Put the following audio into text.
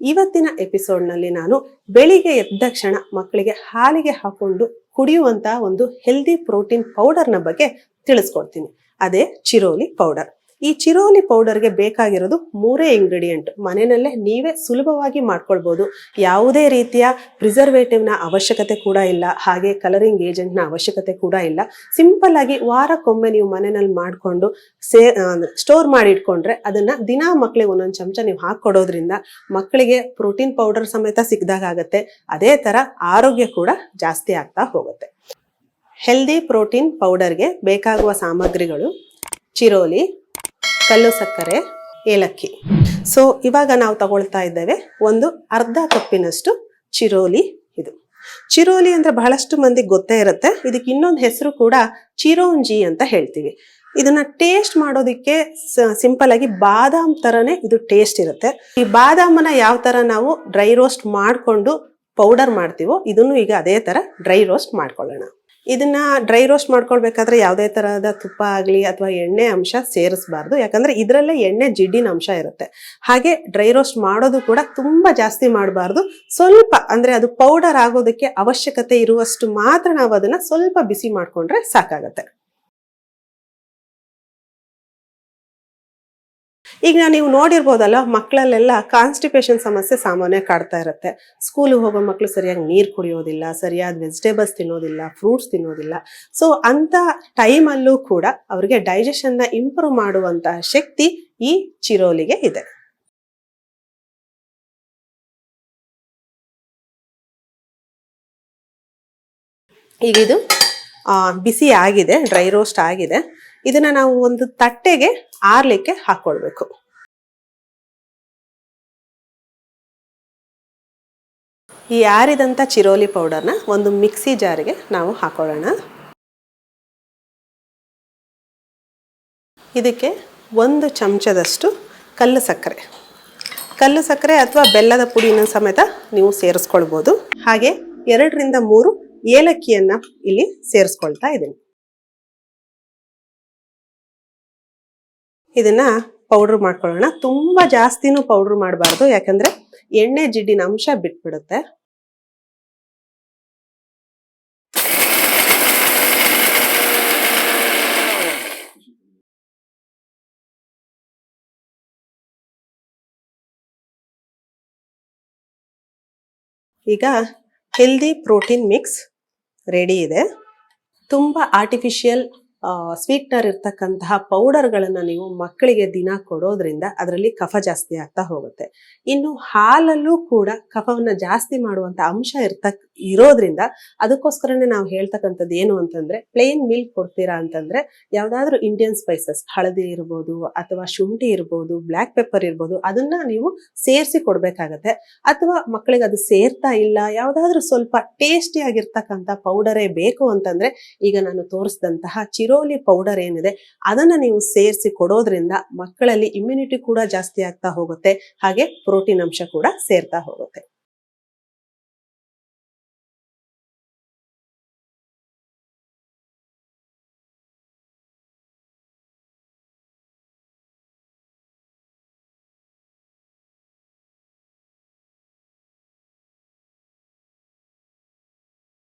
ಇವತ್ತಿನ ಎಪಿಸೋಡ್ನಲ್ಲಿ ನಾನು ಬೆಳಿಗ್ಗೆ ಎದ್ದ ಕ್ಷಣ ಮಕ್ಕಳಿಗೆ ಹಾಲಿಗೆ ಹಾಕೊಂಡು ಕುಡಿಯುವಂತಹ ಒಂದು ಹೆಲ್ದಿ ಪ್ರೋಟೀನ್ ಪೌಡರ್ನ ಬಗ್ಗೆ ತಿಳಿಸ್ಕೊಡ್ತೀನಿ. ಅದೇ ಚಿರೋಲಿ ಪೌಡರ್ ಈ ಚಿರೋಲಿ ಪೌಡರ್ಗೆ ಬೇಕಾಗಿರೋದು ಮೂರೇ ಇಂಗ್ರೀಡಿಯೆಂಟ್ ಮನೆಯಲ್ಲೇ ನೀವೇ ಸುಲಭವಾಗಿ ಮಾಡ್ಕೊಳ್ಬೋದು. ಯಾವುದೇ ರೀತಿಯ ಪ್ರಿಸರ್ವೇಟಿವ್ನ ಅವಶ್ಯಕತೆ ಕೂಡ ಇಲ್ಲ, ಹಾಗೆ ಕಲರಿಂಗ್ ಏಜೆಂಟ್ನ ಅವಶ್ಯಕತೆ ಕೂಡ ಇಲ್ಲ. ಸಿಂಪಲ್ ಆಗಿ ವಾರಕ್ಕೊಮ್ಮೆ ನೀವು ಮನೆಯಲ್ಲಿ ಮಾಡಿಕೊಂಡು ಸೇ ಸ್ಟೋರ್ ಮಾಡಿ ಇಟ್ಕೊಂಡ್ರೆ ಅದನ್ನ ದಿನಾ ಮಕ್ಕಳಿಗೆ ಒಂದೊಂದು ಚಮಚ ನೀವು ಹಾಕೊಡೋದ್ರಿಂದ ಮಕ್ಕಳಿಗೆ ಪ್ರೋಟೀನ್ ಪೌಡರ್ ಸಮೇತ ಸಿಕ್ಕಿದಾಗ ಆಗುತ್ತೆ. ಅದೇ ತರ ಆರೋಗ್ಯ ಕೂಡ ಜಾಸ್ತಿ ಆಗ್ತಾ ಹೋಗುತ್ತೆ. ಹೆಲ್ದಿ ಪ್ರೋಟೀನ್ ಪೌಡರ್ಗೆ ಬೇಕಾಗುವ ಸಾಮಗ್ರಿಗಳು ಚಿರೋಲಿ ಕಲ್ಲು ಸಕ್ಕರೆ, ಏಲಕ್ಕಿ. ಸೊ ಇವಾಗ ನಾವು ತಗೊಳ್ತಾ ಇದ್ದೇವೆ ಒಂದು ಅರ್ಧ ಕಪ್ಪಿನಷ್ಟು ಚಿರೋಲಿ ಇದು. ಚಿರೋಲಿ ಅಂದ್ರೆ ಬಹಳಷ್ಟು ಮಂದಿಗೆ ಗೊತ್ತೇ ಇರುತ್ತೆ. ಇದಕ್ಕೆ ಇನ್ನೊಂದು ಹೆಸರು ಕೂಡ ಚಿರೋಂಜಿ ಅಂತ ಹೇಳ್ತೀವಿ. ಇದನ್ನ ಟೇಸ್ಟ್ ಮಾಡೋದಿಕ್ಕೆ ಸಿಂಪಲ್ ಆಗಿ ಬಾದಾಮ್ ತರನೇ ಇದು ಟೇಸ್ಟ್ ಇರುತ್ತೆ. ಈ ಬಾದಾಮನ್ನ ಯಾವ ತರ ನಾವು ಡ್ರೈ ರೋಸ್ಟ್ ಮಾಡಿಕೊಂಡು ಪೌಡರ್ ಮಾಡ್ತೀವೋ, ಇದನ್ನು ಈಗ ಅದೇ ತರ ಡ್ರೈ ರೋಸ್ಟ್ ಮಾಡ್ಕೊಳ್ಳೋಣ. ಇದನ್ನ ಡ್ರೈ ರೋಸ್ಟ್ ಮಾಡ್ಕೊಳ್ಬೇಕಾದ್ರೆ ಯಾವುದೇ ತರಹದ ತುಪ್ಪ ಆಗಲಿ ಅಥವಾ ಎಣ್ಣೆ ಅಂಶ ಸೇರಿಸಬಾರ್ದು. ಯಾಕಂದ್ರೆ ಇದರಲ್ಲೇ ಎಣ್ಣೆ ಜಿಡ್ಡಿನ ಅಂಶ ಇರುತ್ತೆ. ಹಾಗೆ ಡ್ರೈ ರೋಸ್ಟ್ ಮಾಡೋದು ಕೂಡ ತುಂಬಾ ಜಾಸ್ತಿ ಮಾಡಬಾರ್ದು. ಸ್ವಲ್ಪ ಅಂದ್ರೆ ಅದು ಪೌಡರ್ ಆಗೋದಕ್ಕೆ ಅವಶ್ಯಕತೆ ಇರುವಷ್ಟು ಮಾತ್ರ ನಾವು ಅದನ್ನ ಸ್ವಲ್ಪ ಬಿಸಿ ಮಾಡ್ಕೊಂಡ್ರೆ ಸಾಕಾಗತ್ತೆ. ಈಗ ನೀವು ನೋಡಿರ್ಬೋದಲ್ಲ ಮಕ್ಕಳಲ್ಲೆಲ್ಲ ಕಾನ್ಸ್ಟಿಪೇಷನ್ ಸಮಸ್ಯೆ ಸಾಮಾನ್ಯ ಕಾಡ್ತಾ ಇರುತ್ತೆ. ಸ್ಕೂಲಿಗೆ ಹೋಗೋ ಮಕ್ಕಳು ಸರಿಯಾಗಿ ನೀರು ಕುಡಿಯೋದಿಲ್ಲ, ಸರಿಯಾದ ವೆಜಿಟೇಬಲ್ಸ್ ತಿನ್ನೋದಿಲ್ಲ ಫ್ರೂಟ್ಸ್ ತಿನ್ನೋದಿಲ್ಲ. ಸೊ ಅಂತ ಟೈಮಲ್ಲೂ ಕೂಡ ಅವ್ರಿಗೆ ಡೈಜೆಷನ್ನ ಇಂಪ್ರೂವ್ ಮಾಡುವಂತಹ ಶಕ್ತಿ ಈ ಚಿರೋಲಿಗೆ ಇದೆ. ಈಗಿದು ಬಿಸಿ ಆಗಿದೆ ಡ್ರೈ ರೋಸ್ಟ್ ಆಗಿದೆ. ಇದನ್ನ ನಾವು ಒಂದು ತಟ್ಟೆಗೆ ಆರ್ಲಿಕ್ಕೆ ಹಾಕೊಳ್ಬೇಕು. ಈ ಆರಿದಂಥ ಚಿರೋಲಿ ಪೌಡರ್ನ ಒಂದು ಮಿಕ್ಸಿ ಜಾರಿಗೆ ನಾವು ಹಾಕೊಳ್ಳೋಣ. ಇದಕ್ಕೆ ಒಂದು ಚಮಚದಷ್ಟು ಕಲ್ಲು ಸಕ್ಕರೆ. ಕಲ್ಲು ಸಕ್ಕರೆ ಅಥವಾ ಬೆಲ್ಲದ ಪುಡಿನ ಸಮೇತ ನೀವು ಸೇರಿಸ್ಕೊಳ್ಬೋದು. ಹಾಗೆ ಎರಡರಿಂದ ಮೂರು ಏಲಕ್ಕಿಯನ್ನು ಇಲ್ಲಿ ಸೇರಿಸ್ಕೊಳ್ತಾ ಇದ್ದೀನಿ. ಇದನ್ನ ಪೌಡರ್ ಮಾಡ್ಕೊಳ್ಳೋಣ. ತುಂಬಾ ಜಾಸ್ತಿನೂ ಪೌಡರ್ ಮಾಡಬಾರ್ದು. ಯಾಕಂದ್ರೆ ಎಣ್ಣೆ ಜಿಡ್ಡಿನ ಅಂಶ ಬಿಟ್ಬಿಡುತ್ತೆ. ಈಗ ಹೆಲ್ದಿ ಪ್ರೋಟೀನ್ ಮಿಕ್ಸ್ ರೆಡಿ ಇದೆ. ತುಂಬಾ ಆರ್ಟಿಫಿಷಿಯಲ್ ಸ್ವೀಟ್ನರ್ ಇರ್ತಕ್ಕಂತಹ ಪೌಡರ್ಗಳನ್ನು ನೀವು ಮಕ್ಕಳಿಗೆ ದಿನ ಕೊಡೋದ್ರಿಂದ ಅದರಲ್ಲಿ ಕಫ ಜಾಸ್ತಿ ಆಗ್ತಾ ಹೋಗುತ್ತೆ. ಇನ್ನು ಹಾಲಲ್ಲೂ ಕೂಡ ಕಫವನ್ನ ಜಾಸ್ತಿ ಮಾಡುವಂತ ಅಂಶ ಇರ್ತಕ್, ಇರೋದ್ರಿಂದ ಅದಕ್ಕೋಸ್ಕರನೇ ನಾವು ಹೇಳ್ತಕ್ಕಂಥದ್ದು ಏನು ಅಂತಂದ್ರೆ ಪ್ಲೇನ್ ಮಿಲ್ಕ್ ಕೊಡ್ತೀರಾ ಅಂತಂದ್ರೆ, ಯಾವ್ದಾದ್ರು ಇಂಡಿಯನ್ ಸ್ಪೈಸಸ್ ಹಳದಿ ಇರ್ಬೋದು ಅಥವಾ ಶುಂಠಿ ಇರ್ಬೋದು ಬ್ಲ್ಯಾಕ್ ಪೆಪ್ಪರ್ ಇರ್ಬೋದು, ಅದನ್ನ ನೀವು ಸೇರಿಸಿ ಕೊಡಬೇಕಾಗತ್ತೆ. ಅಥವಾ ಮಕ್ಕಳಿಗೆ ಅದು ಸೇರ್ತಾ ಇಲ್ಲ, ಯಾವ್ದಾದ್ರು ಸ್ವಲ್ಪ ಟೇಸ್ಟಿ ಆಗಿರ್ತಕ್ಕಂಥ ಪೌಡರೇ ಬೇಕು ಅಂತಂದ್ರೆ, ಈಗ ನಾನು ತೋರಿಸಿದಂತಹ ಚಿರೋಲಿ ಪೌಡರ್ ಏನಿದೆ, ಅದನ್ನ ನೀವು ಸೇರಿಸಿ ಕೊಡೋದ್ರಿಂದ ಮಕ್ಕಳಲ್ಲಿ ಇಮ್ಯುನಿಟಿ ಕೂಡ ಜಾಸ್ತಿ ಆಗ್ತಾ ಹೋಗುತ್ತೆ, ಹಾಗೆ ಪ್ರೋಟೀನ್ ಅಂಶ ಕೂಡ ಸೇರ್ತಾ ಹೋಗುತ್ತೆ.